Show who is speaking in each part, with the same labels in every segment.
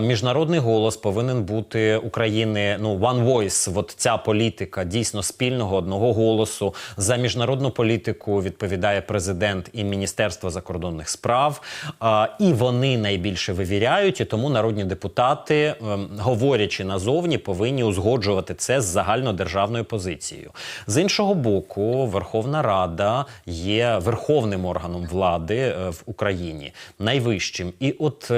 Speaker 1: Міжнародний голос повинен бути України. Ну one voice, От ця політика дійсно спільного одного голосу. За міжнародну політику відповідає президент і Міністерство закордонних справ. І вони найбільше вивіряють. І тому народні депутати, ем, говорячи назовні, повинні узгоджувати це з загальнодержавною позицією. З іншого боку, Верховна Рада є верховним органом влади е, в Україні, найвищим. І от.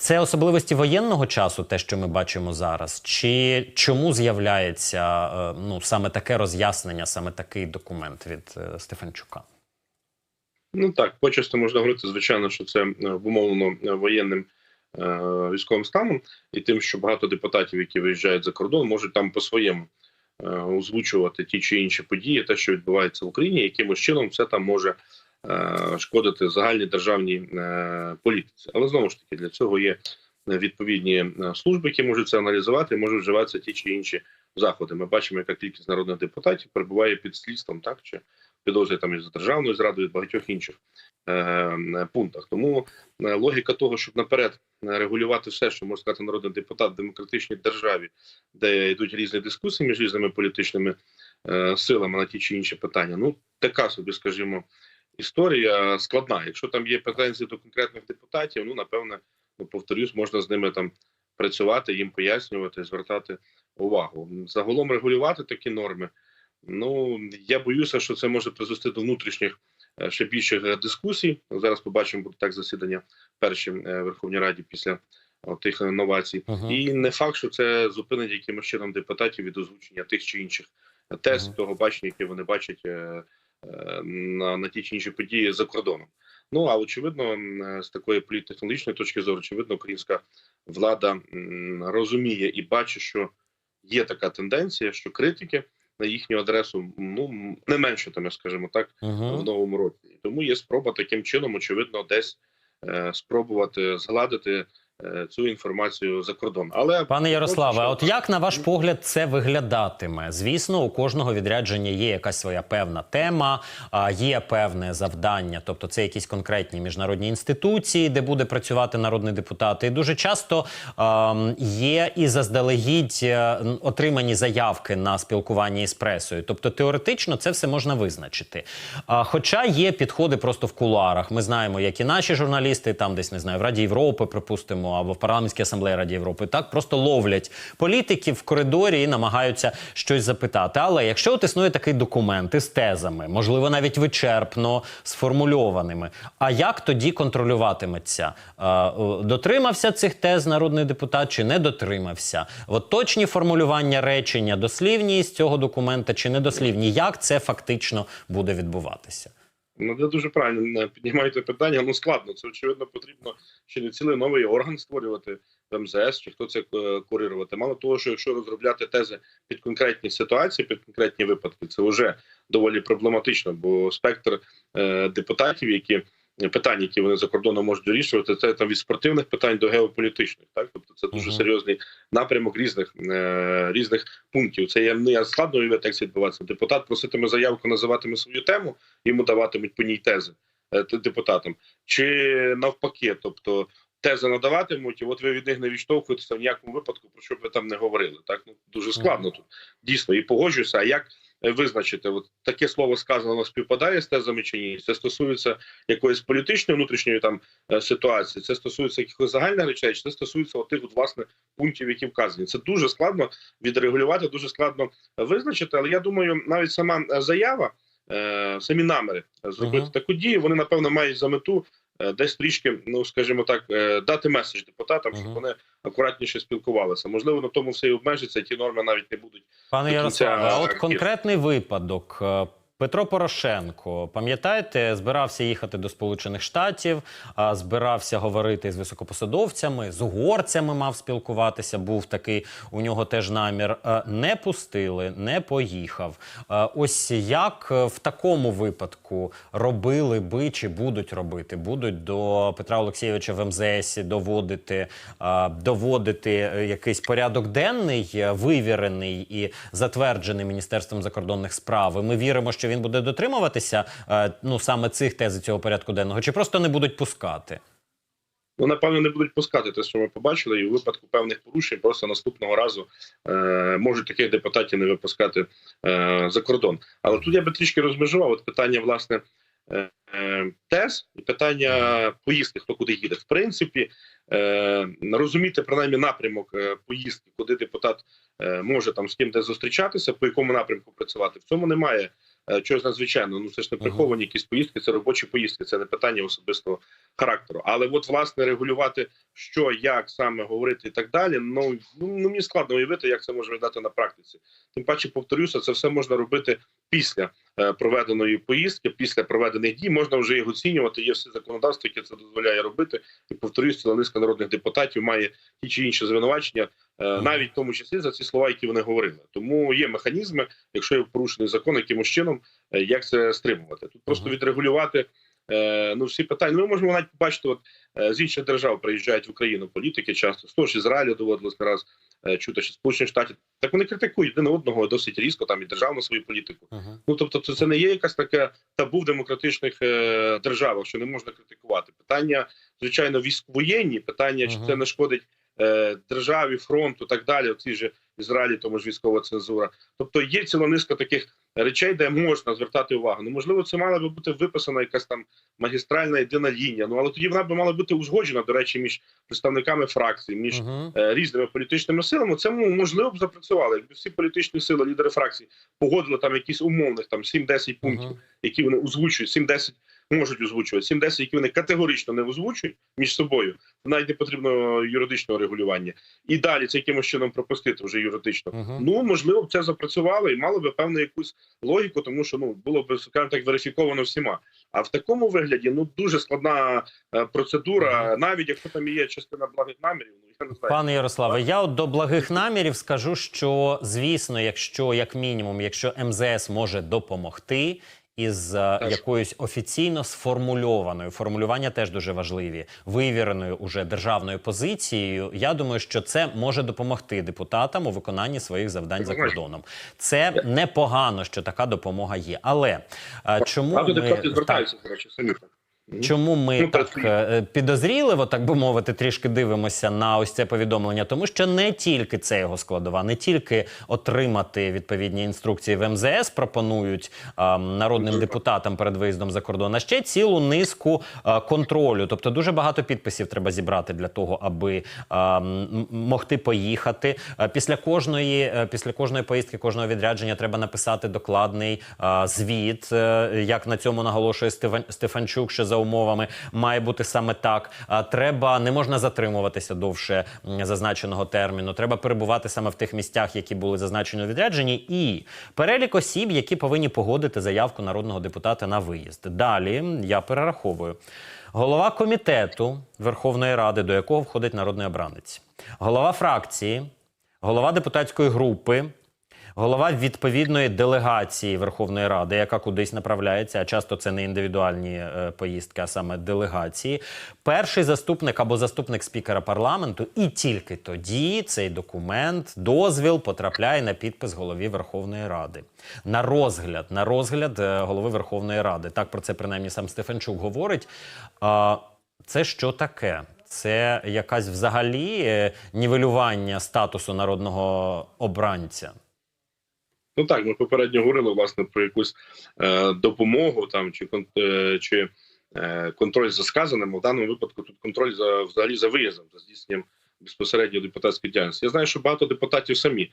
Speaker 1: Це особливості воєнного часу, те, що ми бачимо зараз, чи чому з'являється е, ну саме таке роз'яснення, саме такий документ від е, Стефанчука?
Speaker 2: Ну так, почасти можна говорити, звичайно, що це е, обумовлено воєнним військовим станом і тим, що багато депутатів, які виїжджають за кордон, можуть там по-своєму е, озвучувати ті чи інші події, те, що відбувається в Україні, якимось чином все там може шкодити загальній державній е, політиці. Але знову ж таки, для цього є відповідні е, служби, які можуть це аналізувати, можуть вживатися ті чи інші заходи. Ми бачимо, яка кількість народних депутатів перебуває під слідством, так чи підозрює там із державною зрадою, і багатьох інших е, е, пунктах. Тому е, логіка того, щоб наперед е, регулювати все, що може сказати народний депутат в демократичній державі, де йдуть різні дискусії між різними політичними е, силами на ті чи інші питання. Ну така собі, скажімо, історія складна. Якщо там є претензії до конкретних депутатів, ну напевне, ну повторюсь, можна з ними там працювати, їм пояснювати, звертати увагу. Загалом регулювати такі норми. Ну я боюся, що це може призвести до внутрішніх е, ще більших е, дискусій. Зараз побачимо буде так засідання перші е, Верховній Раді після тих новацій.
Speaker 1: Мгм.
Speaker 2: І не факт, що це зупинить якимось чином депутатів від озвучення тих чи інших тез,
Speaker 1: Мгм. того
Speaker 2: бачення, яке вони бачать на, на ті чи інші події за кордоном. Ну а очевидно, з такої політтехнологічної точки зору, очевидно, українська влада розуміє і бачить, що є така тенденція, що критики на їхню адресу ну не менше, там, скажімо так, в
Speaker 1: Угу.
Speaker 2: новому році. Тому є спроба таким чином, очевидно, десь е, спробувати згладити цю інформацію за кордон. Але
Speaker 1: Пане Ярославе, от як на ваш погляд це виглядатиме? Звісно, у кожного відрядження є якась своя певна тема, є певне завдання, тобто це якісь конкретні міжнародні інституції, де буде працювати народний депутат. І дуже часто є і заздалегідь е, отримані заявки на спілкування із пресою. Тобто теоретично це все можна визначити. Хоча є підходи просто в кулуарах. Ми знаємо, як і наші журналісти, там десь не знаю, в Раді Європи, припустимо, або в парламентській асамблеї Раді Європи, так просто ловлять політиків в коридорі і намагаються щось запитати. Але якщо от існує такий документ із тезами, можливо, навіть вичерпно сформульованими, а як тоді контролюватиметься? Е, е, Дотримався цих тез народний депутат чи не дотримався? От точні формулювання речення, дослівність цього документа чи недослівні, як це фактично буде відбуватися?
Speaker 2: Ну, це дуже правильно піднімаєте питання. Ну складно. Це очевидно потрібно ще не цілий новий орган створювати в МЗС чи хто це е, курирувати. Мало того, що якщо розробляти тези під конкретні ситуації, під конкретні випадки, це вже доволі проблематично, бо спектр е, депутатів, які питань, які вони за кордоном можуть вирішувати, це там від спортивних питань до геополітичних. Так, тобто це дуже серйозний напрямок різних е, різних пунктів. Це я складно уявити, як це відбувається. Депутат проситиме заявку, називатиме свою тему, йому даватимуть по ній тези е, депутатам, чи навпаки, тобто. Тези надаватимуть, і от ви від них не відштовхуєтеся в ніякому випадку, про що б ви там не говорили. Так ну дуже складно тут дійсно і погоджуюся. А як визначити, от таке слово сказано співпадає з тезами чи ні? Це стосується якоїсь політичної внутрішньої там е, ситуації, це стосується якихось загальних речей, чи це стосується отих от, власне пунктів, які вказані. Це дуже складно відрегулювати, дуже складно визначити. Але я думаю, навіть сама е, заява, е, самі наміри зробити
Speaker 1: Мгм.
Speaker 2: таку дію, вони напевно мають за мету. Е, Десь трішки, ну скажімо так, е, дати меседж депутатам, щоб вони акуратніше спілкувалися. Можливо, на тому все і обмежиться. Ті норми навіть не будуть
Speaker 1: Пане Ярославе, а от конкретний випадок. Петро Порошенко, пам'ятаєте, збирався їхати до Сполучених Штатів, збирався говорити з високопосадовцями, з угорцями мав спілкуватися. Був такий у нього теж намір. Е, Не пустили, не поїхав. Е, Ось як е, в такому випадку робили би чи будуть робити? Будуть до Петра Олексійовича в МЗС доводити, доводити якийсь порядок денний, вивірений і затверджений Міністерством закордонних справ. І Ми віримо, що він буде дотримуватися е, ну саме цих тез цього порядку денного, чи просто не будуть пускати?
Speaker 2: ну напевно не будуть пускати те, що ми побачили, і у випадку певних порушень просто наступного разу е, можуть таких депутатів не випускати е, за кордон. Але тут я би трішки розмежував от питання власне. е, е, Тез і питання поїздки, хто куди їде. В принципі, е, розуміти принаймні напрямок е, поїздки, куди депутат е, може там з ким де зустрічатися, по якому напрямку працювати. В цьому немає чогось надзвичайно. Ну це ж не приховані якісь поїздки, це робочі поїздки, це не питання особистого характеру. Але от власне регулювати, що як саме говорити і так далі. Ну ну ну, мені складно уявити, як це може виглядати на практиці. Тим паче, повторюся, це все можна робити після е, проведеної поїздки, після проведених дій. Можна вже їх оцінювати. Є все законодавство, яке це дозволяє робити. І повторюсь, ціла низка народних депутатів має ті чи інші звинувачення, е, навіть в тому числі за ці слова, які вони говорили. Тому є механізми, якщо є порушений закон, якимось чином, е, як це стримувати. Тут просто відрегулювати. Е, Ну, всі питання. Ми можемо навіть побачити, от е, з інших держав приїжджають в Україну політики часто. З того ж Ізраїлю доводилось не раз е, чути, що Сполучених Штатів. Так вони критикують один одного досить різко, там і державну свою політику.
Speaker 1: Мгм.
Speaker 2: Ну тобто, це, це не є якась таке табу в демократичних державах, що не можна критикувати. Питання, звичайно, військовоєнні, питання, чи це не шкодить державі, фронту, так далі. Оці ж Ізраїлі, тому ж військова цензура. Тобто є ціла низка таких речей, де можна звертати увагу. Ну можливо, це мала би бути виписана якась там магістральна єдина лінія. Ну але тоді вона б мала бути узгоджена, до речі, між представниками фракцій, між
Speaker 1: Мгм.
Speaker 2: е, різними політичними силами, це ну, можливо б запрацювало. Якби всі політичні сили, лідери фракцій погодили там якісь умовних там 7-10 пунктів,
Speaker 1: Мгм.
Speaker 2: які вони озвучують, 7-10 можуть озвучувати, 7-10, які вони категорично не озвучують між собою, навіть не потрібно юридичного регулювання. І далі це якимось чином пропустити вже юридично.
Speaker 1: Мгм.
Speaker 2: Ну можливо, б це запрацювало і мало би певну якусь логіку, тому що ну було б скажімо так верифіковано всіма. А в такому вигляді ну дуже складна е, процедура, навіть якщо там є частина благих намірів, ну я не знаю.
Speaker 1: Пане Ярославе, я от до благих намірів скажу, що звісно, якщо як мінімум, якщо МЗС може допомогти. Із е, якоюсь офіційно сформульованою формулювання теж дуже важливі, вивіреною уже державною позицією. Я думаю, що це може допомогти депутатам у виконанні своїх завдань за кордоном. Це непогано, що така допомога є. Але е, чому ми
Speaker 2: звертаються, до самі так.
Speaker 1: Чому ми
Speaker 2: Ну,
Speaker 1: так
Speaker 2: працює.
Speaker 1: е, підозріливо, так би мовити, трішки дивимося на ось це повідомлення? Тому що не тільки це його складова, не тільки отримати відповідні інструкції в МЗС пропонують а, народним
Speaker 2: Дуже
Speaker 1: депутатам перед виїздом за кордон, а ще цілу низку а, контролю. Тобто дуже багато підписів треба зібрати для того, аби а, могти поїхати. Після кожної, е, після кожної поїздки, кожного відрядження треба написати докладний а, звіт, е, як на цьому наголошує Стефан, Стефанчук, що за умовами має бути саме так. Треба не можна затримуватися довше зазначеного терміну. Треба перебувати саме в тих місцях, які були зазначені у відрядженні, і перелік осіб, які повинні погодити заявку народного депутата на виїзд. Далі я перераховую. Голова комітету Верховної Ради, до якого входить народний обранець, голова фракції, голова депутатської групи, голова відповідної делегації Верховної Ради, яка кудись направляється, а часто це не індивідуальні е, поїздки, а саме делегації, перший заступник або заступник спікера парламенту, і тільки тоді цей документ, дозвіл потрапляє на підпис голові Верховної Ради. На розгляд, на розгляд е, голови Верховної Ради. Так про це принаймні сам Стефанчук говорить. Це що таке? Це якась взагалі е, нівелювання статусу народного обранця.
Speaker 2: Ну так, ми попередньо говорили власне про якусь е, допомогу там чи е, чи е, контроль за сказаним. В даному випадку тут контроль за взагалі за виїздом, за здійсненням безпосередньо депутатської діяльності. Я знаю, що багато депутатів самі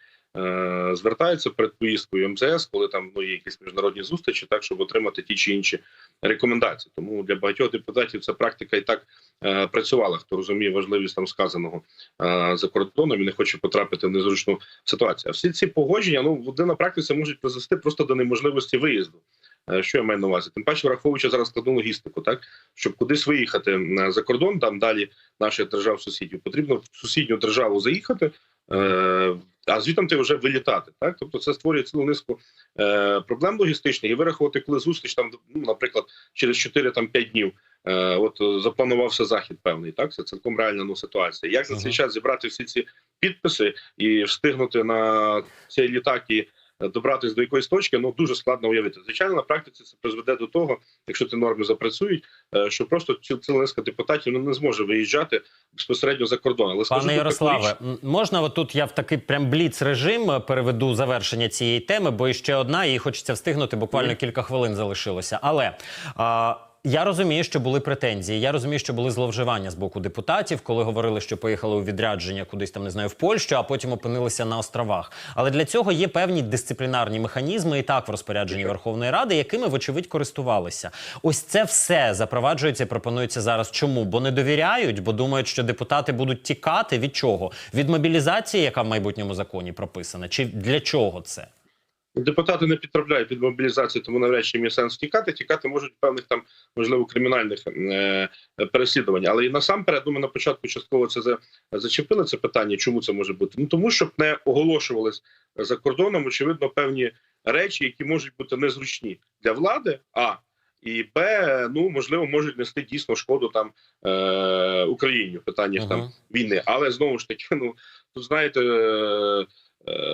Speaker 2: звертаються перед поїздкою МЗС, коли там ну є якісь міжнародні зустрічі, так щоб отримати ті чи інші рекомендації. Тому для багатьох депутатів ця практика і так е, працювала. Хто розуміє важливість там сказаного е, за кордоном і не хоче потрапити в незручну ситуацію. А всі ці погодження ну вони на практиці можуть призвести просто до неможливості виїзду. Е, Що я маю на увазі? Тим паче, враховуючи зараз складну логістику, так щоб кудись виїхати е, за кордон, там далі наших держав сусідів, потрібно в сусідню державу заїхати, е, а звідти вже вилітати. Так, тобто це створює цілу низку е, проблем логістичних і вирахувати, коли зустріч там, ну, наприклад, через 4 там 5 днів. Е, от запланувався захід певний, так це цілком реальна ну, ситуація. Як за цей час зібрати всі ці підписи і встигнути на цей літак і добратися до якоїсь точки, ну дуже складно уявити. Звичайно, на практиці це призведе до того, якщо ці норми запрацюють, е, що просто ці- ціла низка депутатів ну, не зможе виїжджати безпосередньо за кордон. Але
Speaker 1: Пане
Speaker 2: скажу,
Speaker 1: Ярославе,
Speaker 2: річ.
Speaker 1: можна отут я в такий прям бліц режим е, переведу завершення цієї теми, бо ще одна, її хочеться встигнути. Буквально
Speaker 2: mm.
Speaker 1: кілька хвилин залишилося. Але а, я розумію, що були претензії. Я розумію, що були зловживання з боку депутатів, коли говорили, що поїхали у відрядження кудись там не знаю в Польщу, а потім опинилися на островах. Але для цього є певні дисциплінарні механізми і так в розпорядженні Верховної Ради, якими вочевидь користувалися. Ось це все запроваджується і пропонується зараз. Чому? Бо не довіряють, бо думають, що депутати будуть тікати від чого? Від мобілізації, яка в майбутньому законі прописана, чи для чого це?
Speaker 2: Депутати не підтрапляють під мобілізацію, тому навряд чи є сенс тікати. Тікати можуть певних там можливо кримінальних е, переслідувань. Але і насамперед, ну, ми на початку частково це за, зачепили це питання. Чому це може бути? Ну тому щоб не оголошувались за кордоном, очевидно, певні речі, які можуть бути незручні для влади. А і Б, ну можливо, можуть нести дійсно шкоду там е, Україні в питаннях там війни. Але знову ж таки, ну тут знаєте. Е,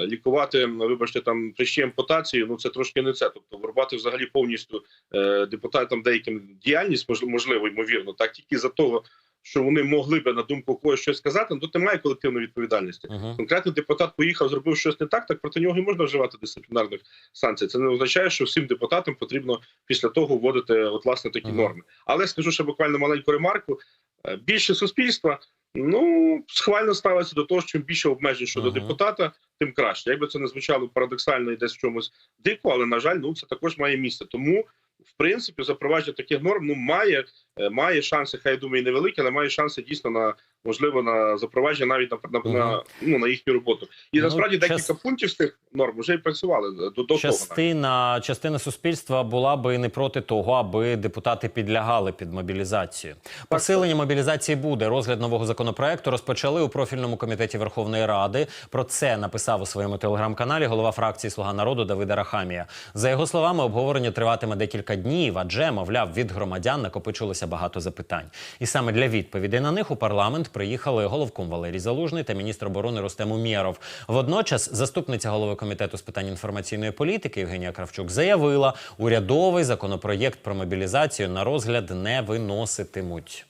Speaker 2: Лікувати, вибачте, там прищі ампутації, ну це трошки не це. Тобто вирвати взагалі повністю е, депутатам деяким діяльність, мож- можливо, ймовірно, так тільки за того, що вони могли би на думку когось щось сказати, ну тут немає колективної відповідальності.
Speaker 1: Угу.
Speaker 2: Конкретний депутат поїхав, зробив щось не так, так проти нього і можна вживати дисциплінарних санкцій. Це не означає, що всім депутатам потрібно після того вводити от власне такі
Speaker 1: Мгм.
Speaker 2: норми. Але скажу ще буквально маленьку ремарку. Е, Більше суспільства ну схвально ставиться до того, що чим більше обмежень щодо
Speaker 1: ага.
Speaker 2: депутата, тим краще. Якби це не звучало парадоксально і десь в чомусь дико, але на жаль, ну це також має місце. Тому в принципі запровадження таких норм ну має, е, має шанси, хай я думаю, невеликі, але має шанси дійсно на можливо на запровадження навіть на, на, на ну на їхню роботу. І
Speaker 1: Ну,
Speaker 2: насправді
Speaker 1: час-
Speaker 2: декілька пунктів з тих норм вже і працювали до, до того.
Speaker 1: Частина, частина суспільства була би не проти того, аби депутати підлягали під мобілізацію. Посилення мобілізації буде. Розгляд нового законопроекту розпочали у профільному комітеті Верховної Ради. Про це написав у своєму телеграм-каналі голова фракції Слуга народу Давида Рахамія. За його словами, обговорення триватиме декілька днів, адже, мовляв, від громадян накопичилося багато запитань. І саме для відповідей на них у парламент приїхали головком Валерій Залужний та міністр оборони Рустем Умєров. Водночас, заступниця голови комітету з питань інформаційної політики Євгенія Кравчук заявила, урядовий законопроєкт про мобілізацію на розгляд не виноситимуть.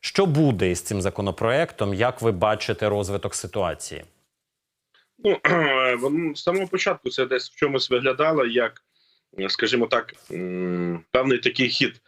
Speaker 1: Що буде із цим законопроектом? Як ви бачите розвиток ситуації?
Speaker 2: Ну з самого початку це десь в чомусь виглядало як, скажімо так, певний такий хід.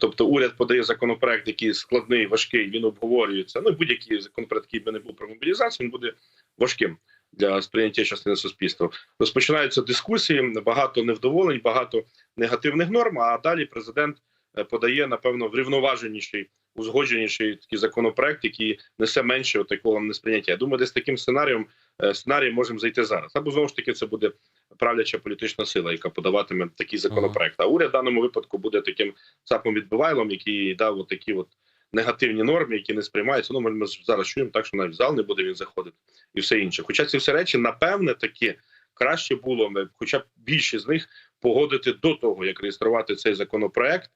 Speaker 2: Тобто уряд подає законопроект, який складний, важкий, він обговорюється. Ну будь-який законопроект, який би не був про мобілізацію, він буде важким для сприйняття частини суспільства. Розпочинаються дискусії, багато невдоволень, багато негативних норм. А далі президент е, подає напевно врівноваженіший, узгодженіший такий законопроект, який несе менше такого несприйняття. Я думаю, десь таким сценарієм е, сценарієм можемо зайти зараз. Або знову ж таки це буде правляча політична сила, яка подаватиме такий законопроект. А уряд в даному випадку буде таким цапом відбивайлом, який дав от такі от негативні норми, які не сприймаються. Ну ми зараз чуємо так, що навіть в зал не буде він заходити і все інше. Хоча ці всі речі, напевне, таки краще було, хоча б більшість з них погодити до того, як реєструвати цей законопроект.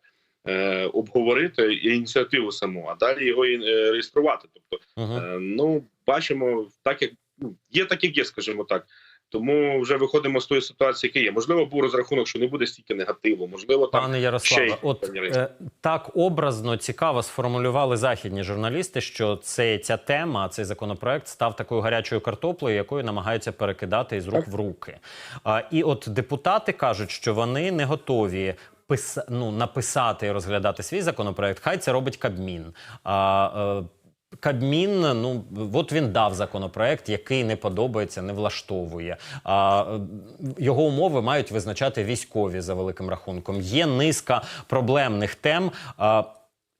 Speaker 2: Е, обговорити ініціативу саму, а далі його і, е, реєструвати. Тобто,
Speaker 1: Угу.
Speaker 2: Е, Ну, бачимо, так як ну, є, так як є, скажімо так. Тому вже виходимо з тої ситуації, яка є. Можливо, був розрахунок, що не буде стільки негативу. Можливо, там
Speaker 1: Пане
Speaker 2: ще
Speaker 1: Ярославе,
Speaker 2: й
Speaker 1: от е, так образно цікаво сформулювали західні журналісти, що це ця тема, цей законопроект став такою гарячою картоплею, якою намагаються перекидати із рук
Speaker 2: Так.
Speaker 1: в руки. А, і от депутати кажуть, що вони не готові. писа- Ну, написати і розглядати свій законопроект, хай це робить Кабмін. А, е, Кабмін, ну от він дав законопроект, який не подобається, не влаштовує. А е, його умови мають визначати військові за великим рахунком. Є низка проблемних тем. А,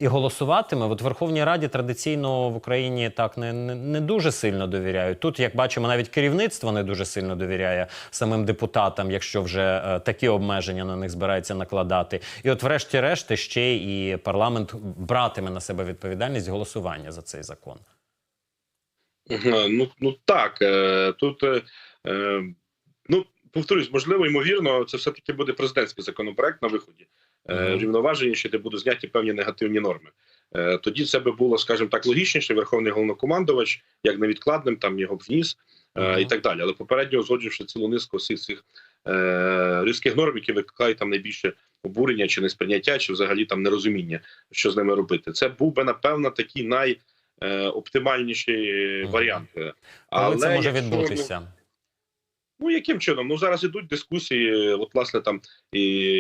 Speaker 1: і голосуватиме от Верховній Раді традиційно в Україні так не, не, дуже сильно довіряють. Тут, як бачимо, навіть керівництво не дуже сильно довіряє самим депутатам, якщо вже е, такі обмеження на них збирається накладати. І от, врешті-решт, ще і парламент братиме на себе відповідальність голосування за цей закон.
Speaker 2: Ну, ну так. е, Тут, е, е, ну, повторюсь, можливо, ймовірно, це все-таки буде президентський законопроект на виході. Е, Рівноваженіші, де будуть зняті певні негативні норми. Е, Тоді це би було, скажімо так, логічніше. Верховний головнокомандувач, як невідкладним, там його б вніс. е, і так далі. Але попередньо узгодживши цілу низку всіх цих е, різких норм, які викликають там найбільше обурення чи несприйняття, чи взагалі там нерозуміння, що з ними робити. Це був би напевно такий найоптимальніший
Speaker 1: Мгм.
Speaker 2: варіант.
Speaker 1: Коли це може
Speaker 2: якщо,
Speaker 1: відбутися?
Speaker 2: Ну яким чином? Ну зараз ідуть дискусії. От власне там і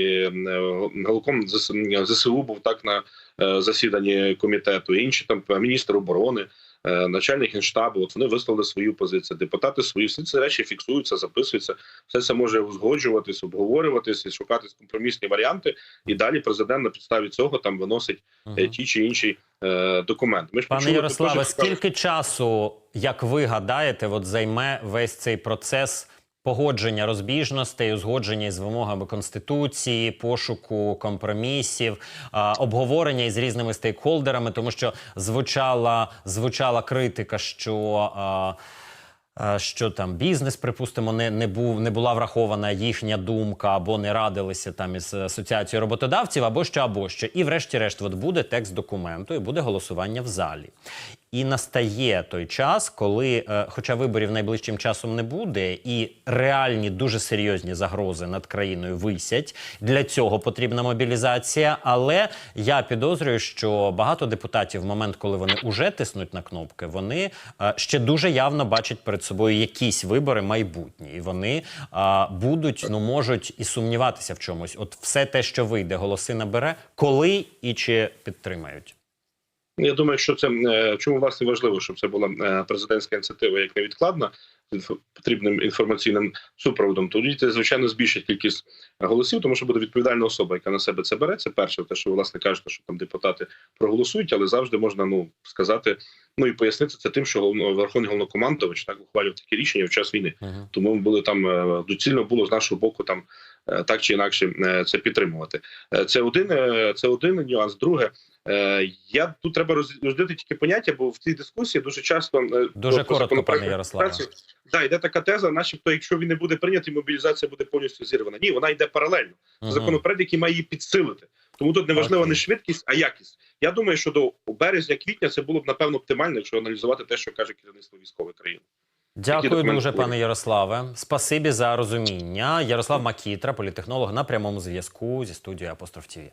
Speaker 2: е, голком ЗС ЗСУ був так на е, засіданні комітету. Інші там міністр оборони, е, начальник генштабу. От вони висловили свою позицію. Депутати свої всі ці речі фіксуються, записуються. Все це може узгоджуватись, обговорюватись і шукатись компромісні варіанти. І далі президент на підставі цього там виносить е,
Speaker 1: Мгм.
Speaker 2: ті чи інші е, документи. Ми ж
Speaker 1: Пане
Speaker 2: почули
Speaker 1: Ярославе, скільки часу, як ви гадаєте, от займе весь цей процес погодження розбіжностей, узгодження із вимогами конституції, пошуку компромісів, обговорення із різними стейкхолдерами, тому що звучала звучала критика, що. Що там бізнес, припустимо, не, не був не була врахована їхня думка, або не радилися там із асоціацією роботодавців, або що, або що. І врешті-решт, от буде текст документу і буде голосування в залі. І настає той час, коли, е, хоча виборів найближчим часом не буде, і реальні дуже серйозні загрози над країною висять. Для цього потрібна мобілізація. Але я підозрюю, що багато депутатів в момент, коли вони уже тиснуть на кнопки, вони е, ще дуже явно бачать перед собою якісь вибори майбутні, і вони е, будуть, ну можуть і сумніватися в чомусь. От все те, що вийде, голоси набере, коли і чи підтримають.
Speaker 2: Я думаю, що це е, чому власне важливо, щоб це була е, президентська ініціатива як невідкладна з потрібним інформаційним супроводом. Тоді це звичайно збільшить кількість голосів, тому що буде відповідальна особа, яка на себе це бере. Це перше, те, що ви власне кажете, що там депутати проголосують, але завжди можна ну сказати, ну і пояснити це тим, що верховний головнокомандувач так ухвалював такі рішення в час війни.
Speaker 1: Угу.
Speaker 2: Тому ми були там е, доцільно було з нашого боку там так чи інакше е, це підтримувати. Е, Це один е, це один нюанс. Друге, е, я тут треба розділити тільки поняття, бо в цій дискусії дуже часто е,
Speaker 1: Дуже коротко, пане Ярославе.
Speaker 2: Да, йде така теза, начебто, якщо він не буде прийнятий, мобілізація буде повністю зірвана. Ні, вона йде паралельно. Це законопроект, який має її підсилити. Тому тут не важлива не швидкість, а якість. Я думаю, що до березня-квітня це було б напевно оптимально, якщо аналізувати те, що каже керівництво військової країни.
Speaker 1: Дякую дуже, пане Ярославе. Спасибі за розуміння. Ярослав Макітра, політехнолог на прямому зв'язку зі студією Апостроф ТІВІ.